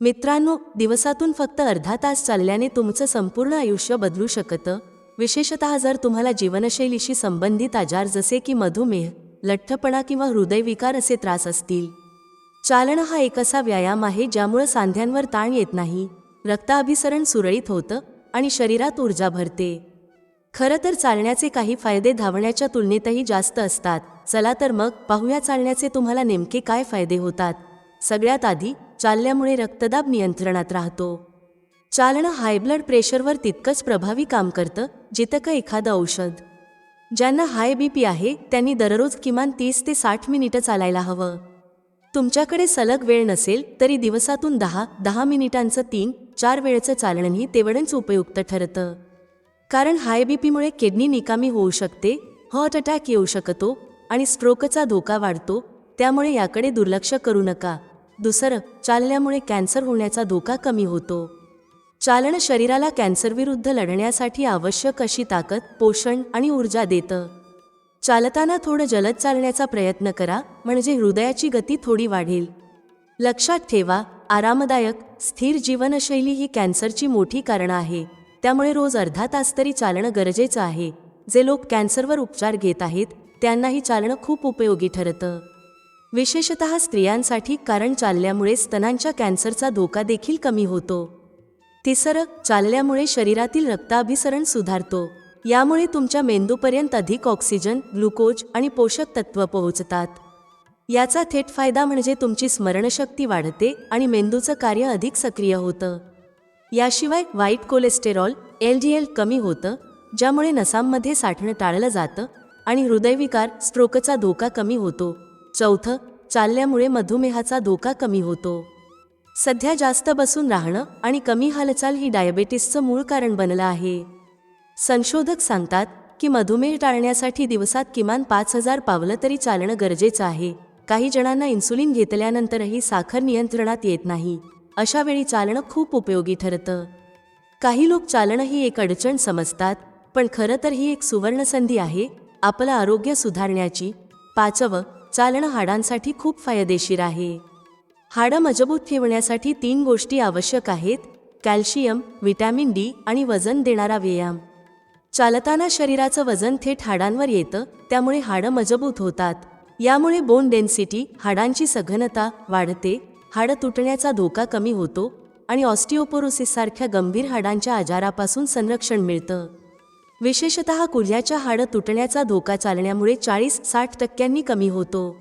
मित्रांनो दिवसातून फक्त अर्धा तास चालल्याने तुमचं संपूर्ण आयुष्य बदलू शकतं. विशेषतः जर तुम्हाला जीवनशैलीशी संबंधित आजार जसे की मधुमेह लठ्ठपणा किंवा हृदयविकार असे त्रास असतील. चालणं हा एक असा व्यायाम आहे ज्यामुळं सांध्यांवर ताण येत नाही रक्ताभिसरण सुरळीत होतं आणि शरीरात ऊर्जा भरते. खरं तर चालण्याचे काही फायदे धावण्याच्या तुलनेतही जास्त असतात. चला तर मग पाहूया चालण्याचे तुम्हाला नेमके काय फायदे होतात. सगळ्यात आधी चालल्यामुळे रक्तदाब नियंत्रणात राहतो. चालणं हाय ब्लड प्रेशरवर तितकंच प्रभावी काम करतं जितकं एखादं औषध. ज्यांना हाय बी पी आहे त्यांनी दररोज किमान तीस ते साठ मिनिटं चालायला हवं. तुमच्याकडे सलग वेळ नसेल तरी दिवसातून दहा दहा मिनिटांचं तीन चार वेळचं चालणंही तेवढंच उपयुक्त ठरतं. कारण हाय बी पीमुळे किडनी निकामी होऊ शकते हार्ट अटॅक येऊ शकतो आणि स्ट्रोकचा धोका वाढतो त्यामुळे याकडे दुर्लक्ष करू नका. दुसरं चालल्यामुळे कॅन्सर होण्याचा धोका कमी होतो. चालणं शरीराला कॅन्सरविरुद्ध लढण्यासाठी आवश्यक अशी ताकद पोषण आणि ऊर्जा देतं. चालताना थोडं जलद चालण्याचा प्रयत्न करा म्हणजे हृदयाची गती थोडी वाढेल. लक्षात ठेवा आरामदायक स्थिर जीवनशैली ही कॅन्सरची मोठी कारणं आहे. त्यामुळे रोज अर्धा तास तरी चालणं गरजेचं आहे. जे लोक कॅन्सरवर उपचार घेत आहेत त्यांनाही चालणं खूप उपयोगी ठरतं. विशेषत स्त्रियांसाठी कारण चालल्यामुळे स्तनांच्या कॅन्सरचा धोका देखील कमी होतो. तिसरं चालल्यामुळे शरीरातील रक्ताभिसरण सुधारतो. यामुळे तुमच्या मेंदूपर्यंत अधिक ऑक्सिजन ग्लुकोज आणि पोषक तत्व पोहोचतात. याचा थेट फायदा म्हणजे तुमची स्मरणशक्ती वाढते आणि मेंदूचं कार्य अधिक सक्रिय होतं. याशिवाय वाईट कोलेस्टेरॉल एल डी एल कमी होतं ज्यामुळे नसांमध्ये साठणं टाळलं जातं आणि हृदयविकार स्ट्रोकचा धोका कमी होतो. चौथं चालल्यामुळे मधुमेहाचा धोका कमी होतो. सध्या जास्त बसून राहणं आणि कमी हालचाल ही डायबेटीसचं मूळ कारण बनलं आहे. संशोधक सांगतात की मधुमेह टाळण्यासाठी दिवसात किमान पाच हजार पावलं तरी चालणं गरजेचं आहे. काही जणांना इन्सुलिन घेतल्यानंतरही साखर नियंत्रणात येत नाही. अशा वेळी चालणं खूप उपयोगी ठरतं. काही लोक चालणं ही एक अडचण समजतात पण खरं तर ही एक सुवर्णसंधी आहे. आपलं आरोग्य सुधारण्याची. पाचवं चालणं हाडांसाठी खूप फायदेशीर आहे. हाडं मजबूत ठेवण्यासाठी तीन गोष्टी आवश्यक आहेत कॅल्शियम व्हिटॅमिन डी आणि वजन देणारा व्यायाम. चालताना शरीराचं वजन थेट हाडांवर येतं त्यामुळे हाडं मजबूत होतात. यामुळे बोन डेन्सिटी हाडांची सघनता वाढते हाडं तुटण्याचा धोका कमी होतो आणि ऑस्टिओपोरोसिससारख्या गंभीर हाडांच्या आजारापासून संरक्षण मिळतं. विशेषत कुल्ह्याच्या हाडं तुटण्याचा धोका चालण्यामुळे चाळीस साठ टक्क्यांनी कमी होतो.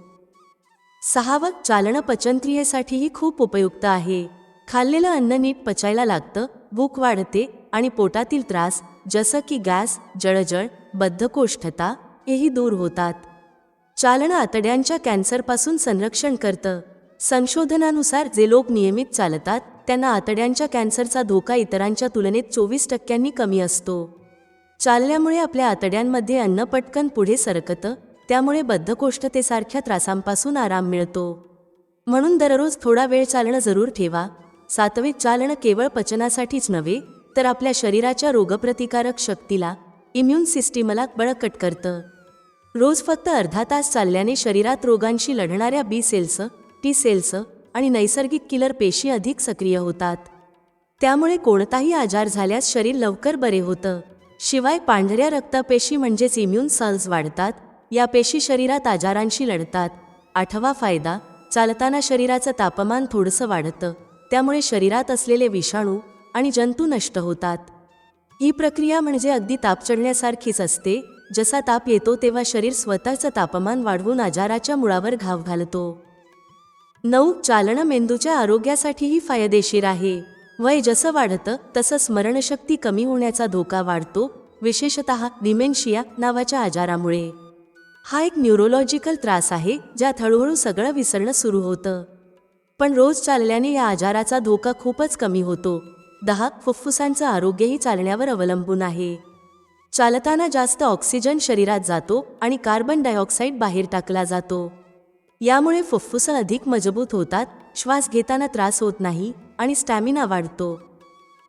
सहावं चालणं पचनक्रियेसाठीही खूप उपयुक्त आहे. खाल्लेलं अन्न नीट पचायला लागतं भूक वाढते आणि पोटातील त्रास जसं की गॅस जळजळ बद्धकोष्ठता हेही दूर होतात. चालणं आतड्यांच्या कॅन्सरपासून संरक्षण करतं. संशोधनानुसार जे लोक नियमित चालतात त्यांना आतड्यांच्या कॅन्सरचा धोका इतरांच्या तुलनेत चोवीस टक्क्यांनी कमी असतो. चालल्यामुळे आपल्या आतड्यांमध्ये अन्न पटकन पुढे सरकतं त्यामुळे बद्धकोष्ठतेसारख्या त्रासांपासून आराम मिळतो. म्हणून दररोज थोडा वेळ चालणं जरूर ठेवा. सात्विक चालणं केवळ पचनासाठीच नव्हे तर आपल्या शरीराच्या रोगप्रतिकारक शक्तीला इम्युन सिस्टीमला बळकट करतं. रोज फक्त अर्धा तास चालल्याने शरीरात रोगांशी लढणाऱ्या बी सेल्स टी सेल्स आणि नैसर्गिक किलर पेशी अधिक सक्रिय होतात. त्यामुळे कोणताही आजार झाल्यास शरीर लवकर बरे होतं. शिवाय पांढऱ्या रक्तपेशी म्हणजेच इम्युन सेल्स वाढतात या पेशी शरीरात आजारांशी लढतात. आठवा फायदा चालताना शरीराचं तापमान थोडंसं वाढतं. त्यामुळे शरीरात असलेले विषाणू आणि जंतू नष्ट होतात. ही प्रक्रिया म्हणजे अगदी ताप चढण्यासारखीच असते. जसा ताप येतो तेव्हा शरीर स्वतःचं तापमान वाढवून आजाराच्या मुळावर घाव घालतो. नऊ चालणं मेंदूच्या आरोग्यासाठीही फायदेशीर आहे. वय जसं वाढतं तसं स्मरणशक्ती कमी होण्याचा धोका वाढतो विशेषत डिमेन्शिया नावाच्या आजारामुळे. हा एक न्यूरोलॉजिकल त्रास आहे ज्यात हळूहळू सगळं विसरणं सुरू होतं. पण रोज चालल्याने या आजाराचा धोका खूपच कमी होतो. दहा फुफ्फुसांचं आरोग्यही चालण्यावर अवलंबून आहे. चालताना जास्त ऑक्सिजन शरीरात जातो आणि कार्बन डायऑक्साईड बाहेर टाकला जातो. यामुळे फुफ्फुसं अधिक मजबूत होतात श्वास घेताना त्रास होत नाही आणि स्टॅमिना वाढतो.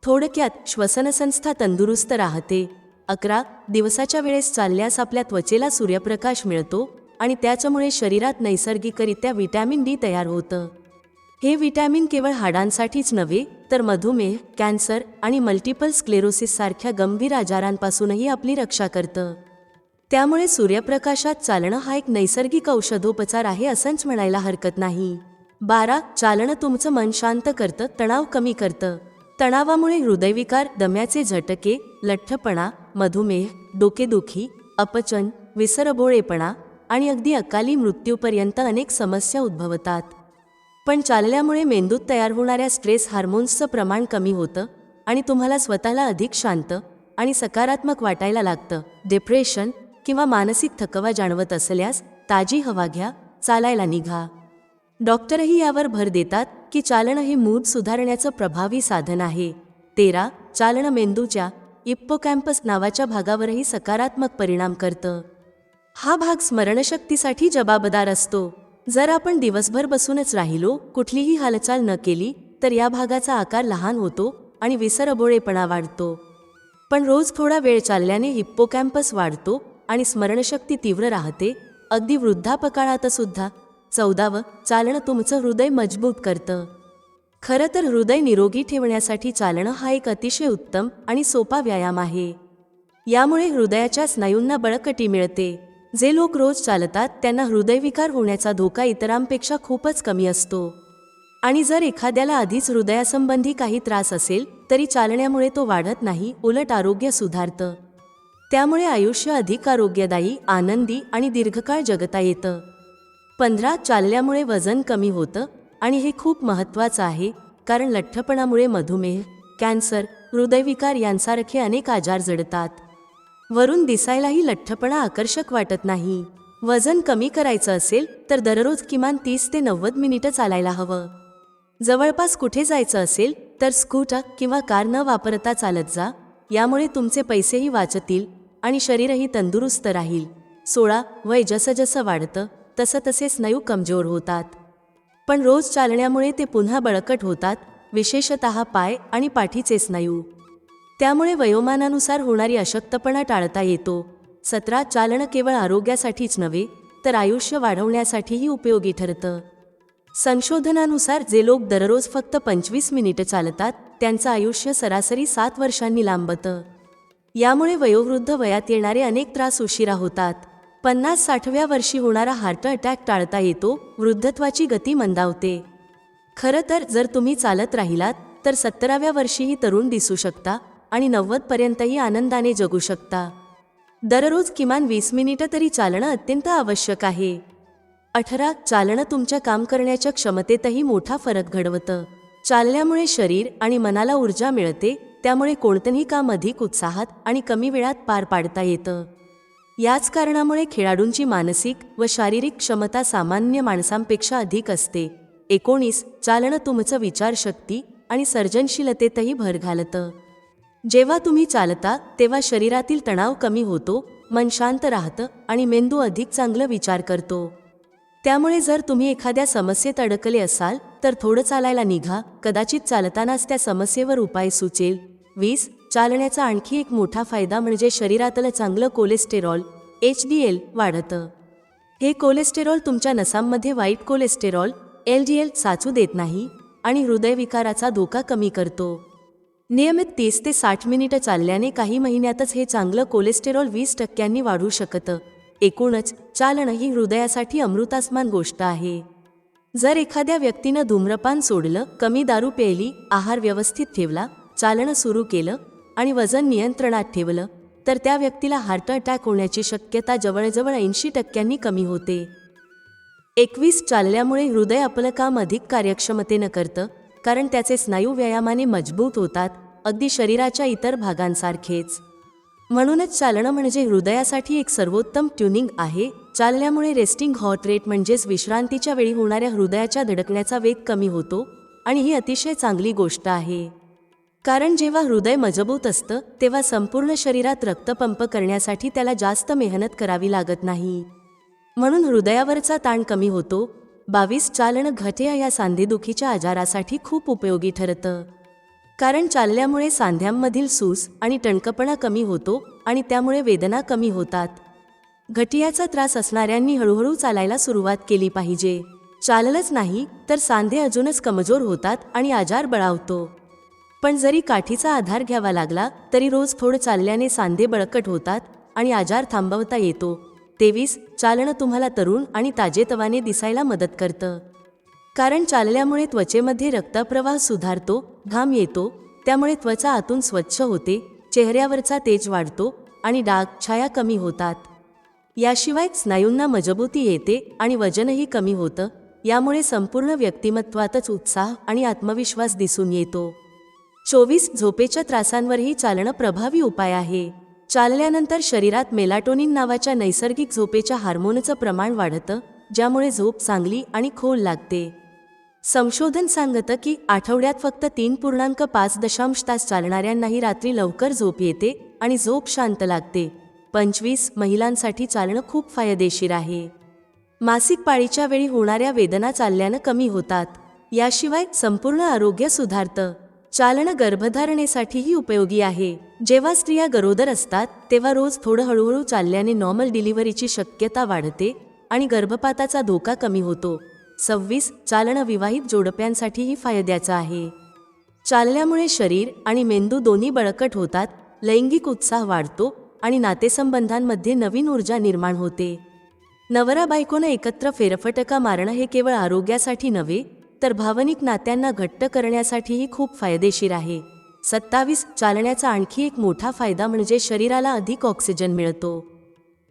थोडक्यात श्वसनसंस्था तंदुरुस्त राहते. अकरा दिवसाच्या वेळेस चालल्यास आपल्या त्वचेला सूर्यप्रकाश मिळतो आणि त्याच्यामुळे शरीरात नैसर्गिकरित्या व्हिटॅमिन डी तयार होतं. हे व्हिटॅमिन केवळ हाडांसाठीच नव्हे तर मधुमेह कॅन्सर आणि मल्टिपल स्क्लेरोसिस सारख्या गंभीर आजारांपासूनही आपली रक्षा करतं. त्यामुळे सूर्यप्रकाशात चालणं हा एक नैसर्गिक औषधोपचार आहे असंच म्हणायला हरकत नाही. बारा चालणं तुमचं मन शांत करतं तणाव कमी करतं. तणावामुळे हृदयविकार दम्याचे झटके लठ्ठपणा मधुमेह डोकेदुखी अपचन विसरबोळेपणा आणि अगदी अकाली मृत्यूपर्यंत अनेक समस्या उद्भवतात. पण चालल्यामुळे मेंदूत तयार होणाऱ्या स्ट्रेस हार्मोन्सचं प्रमाण कमी होतं आणि तुम्हाला स्वतःला अधिक शांत आणि सकारात्मक वाटायला लागतं. डिप्रेशन किंवा मानसिक थकवा जाणवत असल्यास ताजी हवा घ्या चालायला निघा. डॉक्टरही यावर भर देतात की चालणं हे मूड सुधारण्याचं प्रभावी साधन आहे. तेरा चालणं मेंदूच्या इप्पोकॅम्पस नावाच्या भागावरही सकारात्मक परिणाम करतं. हा भाग स्मरणशक्तीसाठी जबाबदार असतो. जर आपण दिवसभर बसूनच राहिलो कुठलीही हालचाल न केली तर या भागाचा आकार लहान होतो आणि विसरबोळेपणा वाढतो. पण रोज थोडा वेळ चालल्याने हिप्पोकॅम्पस वाढतो आणि स्मरणशक्ती तीव्र राहते. अगदी वृद्धापकाळात सुद्धा चौदावं चालणं तुमचं हृदय मजबूत करतं. खरं तर हृदय निरोगी ठेवण्यासाठी चालणं हा एक अतिशय उत्तम आणि सोपा व्यायाम आहे. यामुळे हृदयाच्या स्नायूंना बळकटी मिळते. जे लोक रोज चालतात त्यांना हृदयविकार होण्याचा धोका इतरांपेक्षा खूपच कमी असतो. आणि जर एखाद्याला आधीच हृदयासंबंधी काही त्रास असेल तरी चालण्यामुळे तो वाढत नाही उलट आरोग्य सुधारतं. त्यामुळे आयुष्य अधिक आरोग्यदायी आनंदी आणि दीर्घकाळ जगता येतं. पंधरा चालल्यामुळे वजन कमी होतं आणि हे खूप महत्त्वाचं आहे कारण लठ्ठपणामुळे मधुमेह कॅन्सर हृदयविकार यांसारखे अनेक आजार जडतात. वरून दिसायलाही लठ्ठपणा आकर्षक वाटत नाही. वजन कमी करायचं असेल तर दररोज किमान तीस ते नव्वद मिनिटं चालायला हवं. जवळपास कुठे जायचं असेल तर स्कूटर किंवा कार न वापरता चालत जा यामुळे तुमचे पैसेही वाचतील आणि शरीरही तंदुरुस्त राहील. सोळा वय जसं जसं वाढतं तसं तसे स्नायू कमजोर होतात. पण रोज चालण्यामुळे ते पुन्हा बळकट होतात विशेषत पाय आणि पाठीचे स्नायू त्यामुळे वयोमानानुसार होणारी अशक्तपणा टाळता येतो. सतरा चालणं केवळ आरोग्यासाठीच नव्हे तर आयुष्य वाढवण्यासाठीही उपयोगी ठरतं. संशोधनानुसार जे लोक दररोज फक्त पंचवीस मिनिटं चालतात त्यांचं आयुष्य सरासरी सात वर्षांनी लांबतं. यामुळे वयोवृद्ध वयात येणारे अनेक त्रास उशिरा होतात. पन्नास साठव्या वर्षी होणारा हार्ट अटॅक टाळता येतो वृद्धत्वाची गती मंदावते. खरं तर जर तुम्ही चालत राहिलात तर सत्तराव्या वर्षीही तरुण दिसू शकता आणि नव्वदपर्यंतही आनंदाने जगू शकता. दररोज किमान वीस मिनिटं तरी चालणं अत्यंत आवश्यक आहे. अठरा चालणं तुमच्या काम करण्याच्या क्षमतेतही मोठा फरक घडवतं. चालल्यामुळे शरीर आणि मनाला ऊर्जा मिळते त्यामुळे कोणतंही काम अधिक उत्साहात आणि कमी वेळात पार पाडता येतं. याच कारणामुळे खेळाडूंची मानसिक व शारीरिक क्षमता सामान्य माणसांपेक्षा अधिक असते. एकोणीस चालणं तुमचं विचारशक्ती आणि सर्जनशीलतेतही भर घालतं. जेव्हा तुम्ही चालता तेव्हा शरीरातील तणाव कमी होतो मन शांत राहतं आणि मेंदू अधिक चांगलं विचार करतो. त्यामुळे जर तुम्ही एखाद्या समस्येत अडकले असाल तर थोडं चालायला निघा. कदाचित चालतानाच त्या समस्येवर उपाय सुचेल. वीस चालण्याचा आणखी एक मोठा फायदा म्हणजे शरीरातलं चांगलं कोलेस्टेरॉल एच डी एल वाढतं. हे कोलेस्टेरॉल तुमच्या नसांमध्ये वाईट कोलेस्टेरॉल एल डी एल साचू देत नाही आणि हृदयविकाराचा धोका कमी करतो. नियमित तीस ते साठ मिनिटं चालल्याने काही महिन्यातच हे चांगलं कोलेस्टेरॉल वीस टक्क्यांनी वाढू शकतं. एकूणच चालणं ही हृदयासाठी अमृतासमान गोष्ट आहे. जर एखाद्या व्यक्तीनं धूम्रपान सोडलं कमी दारू प्यायली आहार व्यवस्थित ठेवला चालणं सुरू केलं आणि वजन नियंत्रणात ठेवलं तर त्या व्यक्तीला हार्ट अटॅक होण्याची शक्यता जवळजवळ ऐंशी टक्क्यांनी कमी होते. एकवीस चालल्यामुळे हृदय आपलं काम अधिक कार्यक्षमतेनं करतं कारण त्याचे स्नायू व्यायामाने मजबूत होतात अगदी शरीराच्या इतर भागांसारखेच. म्हणूनच चालणं म्हणजे हृदयासाठी एक सर्वोत्तम ट्युनिंग आहे चालल्यामुळे रेस्टिंग हॉट रेट म्हणजेच विश्रांतीच्या वेळी होणाऱ्या हृदयाच्या धडकण्याचा वेग कमी होतो आणि ही अतिशय चांगली गोष्ट आहे. कारण जेव्हा हृदय मजबूत असतं तेव्हा संपूर्ण शरीरात रक्तपंप करण्यासाठी त्याला जास्त मेहनत करावी लागत नाही. म्हणून हृदयावरचा ताण कमी होतो. बावीस चालणं घटिया या सांधेदुखीच्या आजारासाठी खूप उपयोगी ठरतं. कारण चालल्यामुळे सांध्यांमधील सूस आणि टणकपणा कमी होतो आणि त्यामुळे वेदना कमी होतात. घटियाचा त्रास असणाऱ्यांनी हळूहळू चालायला सुरुवात केली पाहिजे. चाललंच नाही तर सांधे अजूनच कमजोर होतात आणि आजार बळावतो. पण जरी काठीचा आधार घ्यावा लागला तरी रोज थोडं चालल्याने सांधे बळकट होतात आणि आजार थांबवता येतो. तेवीस चालणं तुम्हाला तरुण आणि ताजेतवाने दिसायला मदत करतं. कारण चालल्यामुळे त्वचेमध्ये रक्तप्रवाह सुधारतो घाम येतो त्यामुळे त्वचा आतून स्वच्छ होते चेहऱ्यावरचा तेज वाढतो आणि डाग छाया कमी होतात. याशिवाय स्नायूंना मजबूती येते आणि वजनही कमी होतं यामुळे संपूर्ण व्यक्तिमत्वातच उत्साह आणि आत्मविश्वास दिसून येतो. चोवीस झोपेच्या त्रासांवरही चालणं प्रभावी उपाय आहे. चालल्यानंतर शरीरात मेलाटोनिन नावाच्या नैसर्गिक झोपेच्या हार्मोनचं प्रमाण वाढतं ज्यामुळे झोप चांगली आणि खोल लागते. संशोधन सांगतं की आठवड्यात फक्त तीन पूर्णांक पाच दशांश तास चालणाऱ्यांनाही रात्री लवकर झोप येते आणि झोप शांत लागते. पंचवीस महिलांसाठी चालणं खूप फायदेशीर आहे. मासिक पाळीच्या वेळी होणाऱ्या वेदना चालल्यानं कमी होतात. याशिवाय संपूर्ण आरोग्य सुधारतं. चालणं गर्भधारणेसाठीही उपयोगी आहे. जेव्हा स्त्रिया गरोदर असतात तेव्हा रोज थोडं हळूहळू चालल्याने नॉर्मल डिलिव्हरीची शक्यता वाढते आणि गर्भपाताचा धोका कमी होतो. सव्वीस चालणं विवाहित जोडप्यांसाठीही फायद्याचं आहे. चालल्यामुळे शरीर आणि मेंदू दोन्ही बळकट होतात लैंगिक उत्साह वाढतो आणि नातेसंबंधांमध्ये नवीन ऊर्जा निर्माण होते. नवरा बायकोनं एकत्र फेरफटका मारणं हे केवळ आरोग्यासाठी नव्हे तर भावनिक नात्यांना घट्ट करण्यासाठीही खूप फायदेशीर आहे. सत्तावीस चालण्याचा आणखी एक मोठा फायदा म्हणजे शरीराला अधिक ऑक्सिजन मिळतो.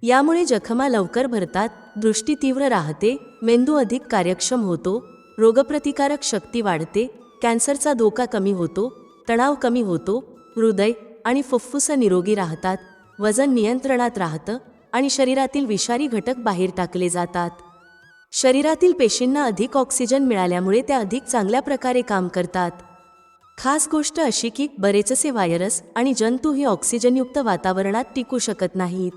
यामुळे जखमा लवकर भरतात दृष्टी तीव्र राहते मेंदू अधिक कार्यक्षम होतो रोगप्रतिकारक शक्ती वाढते कॅन्सरचा धोका कमी होतो तणाव कमी होतो हृदय आणि फुफ्फुसं निरोगी राहतात वजन नियंत्रणात राहतं आणि शरीरातील विषारी घटक बाहेर टाकले जातात. शरीरातील पेशींना अधिक ऑक्सिजन मिळाल्यामुळे त्या अधिक चांगल्या प्रकारे काम करतात. खास गोष्ट अशी की बरेचसे व्हायरस आणि जंतू ही ऑक्सिजनयुक्त वातावरणात टिकू शकत नाहीत.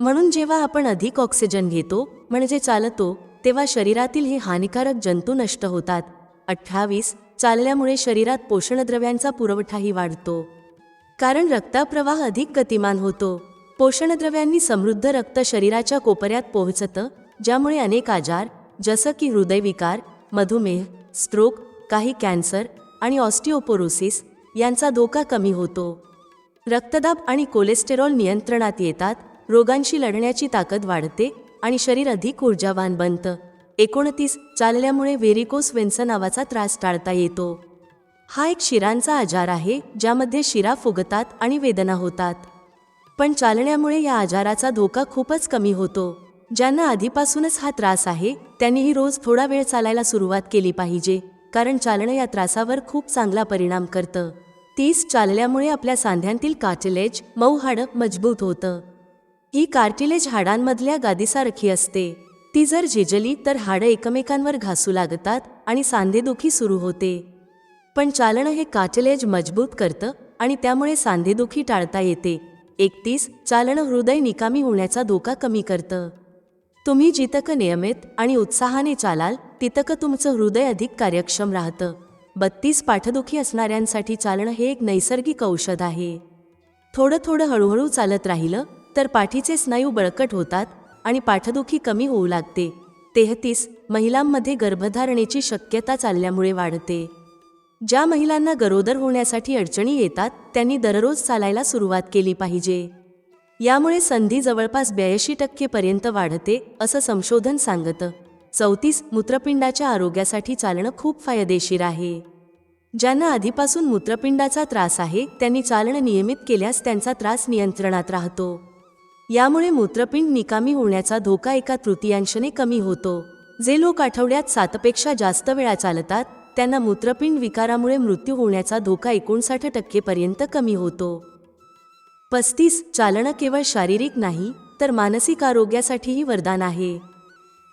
म्हणून जेव्हा आपण अधिक ऑक्सिजन घेतो म्हणजे चालतो तेव्हा शरीरातील हे हानिकारक जंतू नष्ट होतात. अठ्ठावीस चालल्यामुळे शरीरात पोषणद्रव्यांचा पुरवठाही वाढतो. कारण रक्ताप्रवाह अधिक गतिमान होतो. पोषणद्रव्यांनी समृद्ध रक्त शरीराच्या कोपऱ्यात पोहोचतं ज्यामुळे अनेक आजार जसं की हृदयविकार मधुमेह स्ट्रोक काही कॅन्सर आणि ऑस्टिओपोरोसिस यांचा धोका कमी होतो. रक्तदाब आणि कोलेस्टेरॉल नियंत्रणात येतात रोगांशी लढण्याची ताकद वाढते आणि शरीर अधिक ऊर्जावान बनतं. एकोणतीस चालल्यामुळे व्हेरिकोस वेन्स नावाचा त्रास टाळता येतो. हा एक शिरांचा आजार आहे ज्यामध्ये शिरा फुगतात आणि वेदना होतात. पण चालण्यामुळे या आजाराचा धोका खूपच कमी होतो. ज्यांना आधीपासूनच हा त्रास आहे त्यांनीही रोज थोडा वेळ चालायला सुरुवात केली पाहिजे कारण चालणं या त्रासावर खूप चांगला परिणाम करतं. तीस चालल्यामुळे आपल्या सांध्यांतील कार्टिलेज मऊ हाडं मजबूत होतं. ही कार्टिलेज हाडांमधल्या गादीसारखी असते. ती जर झिजली तर हाडं एकमेकांवर घासू लागतात आणि सांधेदुखी सुरू होते. पण चालणं हे कार्टिलेज मजबूत करतं आणि त्यामुळे सांधेदुखी टाळता येते. एकतीस चालणं हृदय निकामी होण्याचा धोका कमी करतं. तुम्ही जितकं नियमित आणि उत्साहाने चालाल तितकं तुमचं हृदय अधिक कार्यक्षम राहतं. बत्तीस पाठदुखी असणाऱ्यांसाठी चालणं हे एक नैसर्गिक औषध आहे. थोडं थोडं हळूहळू चालत राहिलं तर पाठीचे स्नायू बळकट होतात आणि पाठदुखी कमी होऊ लागते. तेहतीस महिलांमध्ये गर्भधारणेची शक्यता चालल्यामुळे वाढते. ज्या महिलांना गरोदर होण्यासाठी अडचणी येतात त्यांनी दररोज चालायला सुरुवात केली पाहिजे. यामुळे संधी जवळपास ब्याऐंशी टक्केपर्यंत वाढते असं संशोधन सांगतं. चौतीस मूत्रपिंडाच्या आरोग्यासाठी चालणं खूप फायदेशीर आहे. ज्यांना आधीपासून मूत्रपिंडाचा त्रास आहे त्यांनी चालणं नियमित केल्यास त्यांचा त्रास नियंत्रणात राहतो. यामुळे मूत्रपिंड निकामी होण्याचा धोका एका तृतीयांशने कमी होतो. जे लोक आठवड्यात सातपेक्षा जास्त वेळा चालतात त्यांना मूत्रपिंड विकारामुळे मृत्यू होण्याचा धोका एकोणसाठ टक्केपर्यंत कमी होतो. पस्तीस चालणं केवळ शारीरिक नाही तर मानसिक आरोग्यासाठीही वरदान आहे.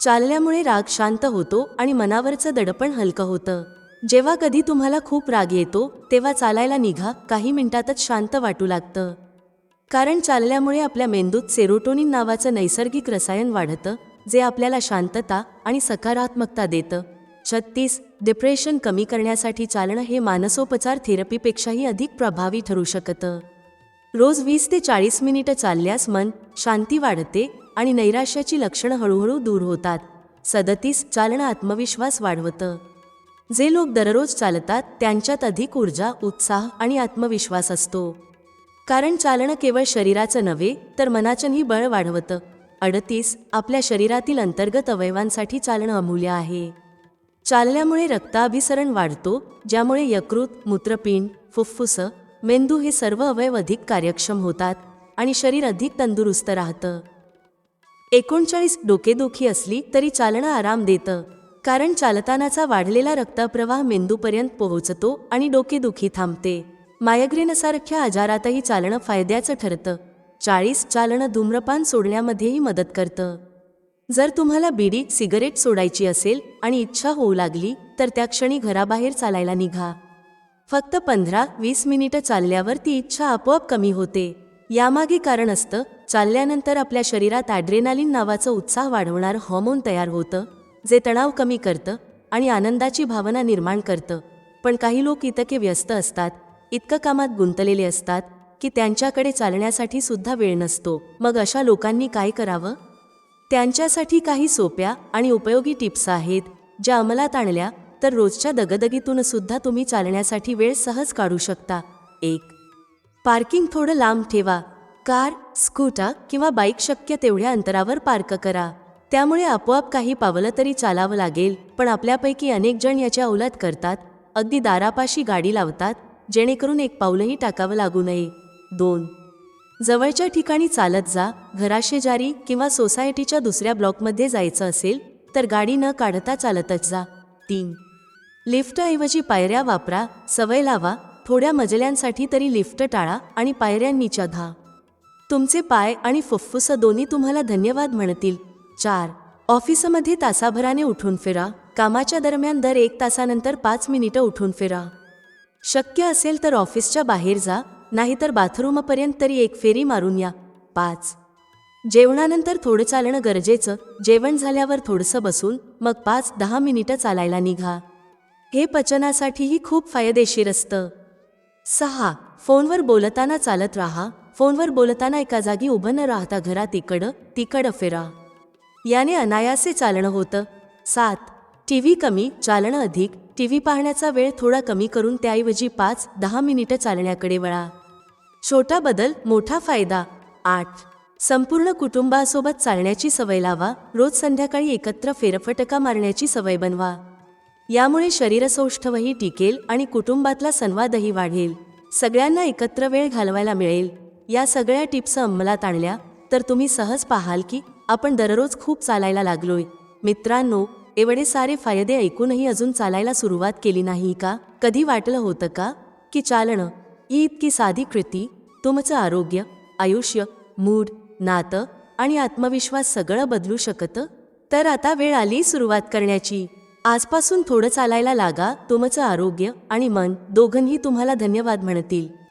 चालल्यामुळे राग शांत होतो आणि मनावरचं दडपण हलकं होतं. जेव्हा कधी तुम्हाला खूप राग येतो तेव्हा चालायला निघा काही मिनिटातच शांत वाटू लागतं. कारण चालल्यामुळे आपल्या मेंदूत सेरोटोनिन नावाचं नैसर्गिक रसायन वाढतं जे आपल्याला शांतता आणि सकारात्मकता देतं. छत्तीस डिप्रेशन कमी करण्यासाठी चालणं हे मानसोपचार थेरपीपेक्षाही अधिक प्रभावी ठरू शकतं. रोज वीस ते चाळीस मिनिटं चालल्यास मन शांती वाढते आणि नैराश्याची लक्षणं हळूहळू दूर होतात. सदतीस चालणं आत्मविश्वास वाढवतं. जे लोक दररोज चालतात त्यांच्यात अधिक ऊर्जा उत्साह आणि आत्मविश्वास असतो. कारण चालणं केवळ शरीराचं नव्हे तर मनाचंही बळ वाढवतं. अडतीस आपल्या शरीरातील अंतर्गत अवयवांसाठी चालणं अमूल्य आहे. चालल्यामुळे रक्ताभिसरण वाढतो ज्यामुळे यकृत मूत्रपिंड फुफ्फुसं मेंदू हे सर्व अवयव अधिक कार्यक्षम होतात आणि शरीर अधिक तंदुरुस्त राहतं. एकोणचाळीस डोकेदुखी असली तरी चालणं आराम देतं कारण चालतानाचा वाढलेला रक्तप्रवाह मेंदूपर्यंत पोहोचतो आणि डोकेदुखी थांबते. मायग्रेनसारख्या आजारातही चालणं फायद्याचं ठरतं. चाळीस चालणं धूम्रपान सोडण्यामध्येही मदत करतं. जर तुम्हाला बिडी सिगरेट सोडायची असेल आणि इच्छा होऊ लागली तर त्या क्षणी घराबाहेर चालायला निघा. फक्त पंधरा वीस मिनिटं चालल्यावर ती इच्छा आपोआप कमी होते. यामागे कारण असतं चालल्यानंतर आपल्या शरीरात ॲड्रेनालिन नावाचं उत्साह वाढवणारं हॉर्मोन तयार होतं जे तणाव कमी करतं आणि आनंदाची भावना निर्माण करतं. पण काही लोक इतके व्यस्त असतात इतकं कामात गुंतलेले असतात की त्यांच्याकडे चालण्यासाठी सुद्धा वेळ नसतो. मग अशा लोकांनी काय करावं? त्यांच्यासाठी काही सोप्या आणि उपयोगी टिप्स आहेत ज्या अंमलात आणल्या तर रोजच्या दगदगीतून सुद्धा तुम्ही चालण्यासाठी वेळ सहज काढू शकता. एक पार्किंग थोडं लांब ठेवा. कार स्कूटर किंवा बाईक शक्य तेवढ्या अंतरावर पार्क करा. त्यामुळे आपोआप काही पावलं तरी चालावं लागेल पण आपल्यापैकी अनेक जण याच्या अवलाद करतात. अगदी दारापाशी गाडी लावतात जेणेकरून एक पाऊलही टाकावं लागू नये. दोन जवळच्या ठिकाणी चालत जा. घराशेजारी किंवा सोसायटीच्या दुसऱ्या ब्लॉकमध्ये जायचं असेल तर गाडी न काढता चालतच जा. तीन लिफ्टऐवजी पायऱ्या वापरा सवय लावा थोड्या मजल्यांसाठी तरी लिफ्ट टाळा आणि पायऱ्यांनीच्या धा. तुमचे पाय आणि फुफ्फुस दोन्ही तुम्हाला धन्यवाद म्हणतील. चार. ऑफिसमध्ये तासाभराने उठून फिरा. कामाच्या दरम्यान दर एक तासानंतर पाच मिनिटं उठून फिरा. शक्य असेल तर ऑफिसच्या बाहेर जा नाहीतर बाथरूमपर्यंत तरी एक फेरी मारून या. पाच. जेवणानंतर थोडं चालणं गरजेचं जेवण झाल्यावर थोडंसं बसून मग पाच दहा मिनिटं चालायला निघा. हे पचनासाठीही खूप फायदेशीर असतं. सहा फोनवर बोलताना चालत राहा. फोनवर बोलताना एका जागी उभं न राहता घरात इकडं तिकडं फिरा. याने अनायासे चालणं होतं. सात टी व्ही कमी चालणं अधिक. टी व्ही पाहण्याचा वेळ थोडा कमी करून त्याऐवजी पाच दहा मिनिटं चालण्याकडे वळा. छोटा बदल मोठा फायदा. आठ संपूर्ण कुटुंबासोबत चालण्याची सवय लावा. रोज संध्याकाळी एकत्र फेरफटका मारण्याची सवय बनवा. यामुळे शरीरसौष्ठवही टिकेल आणि कुटुंबातला संवादही वाढेल. सगळ्यांना एकत्र वेळ घालवायला मिळेल. या सगळ्या टिप्स अंमलात आणल्या तर तुम्ही सहज पाहाल की आपण दररोज खूप चालायला लागलोय. मित्रांनो एवढे सारे फायदे ऐकूनही अजून चालायला सुरुवात केली नाही का? कधी वाटलं होतं का? की चालणं ही इतकी साधी कृती? तुमचं आरोग्य आयुष्य मूड नातं आणि आत्मविश्वास सगळं बदलू शकतं? तर आता वेळ आली सुरुवात करण्याची. आजपासून थोडं चालायला लागा तुमचं आरोग्य आणि मन दोघंही तुम्हाला धन्यवाद म्हणतील.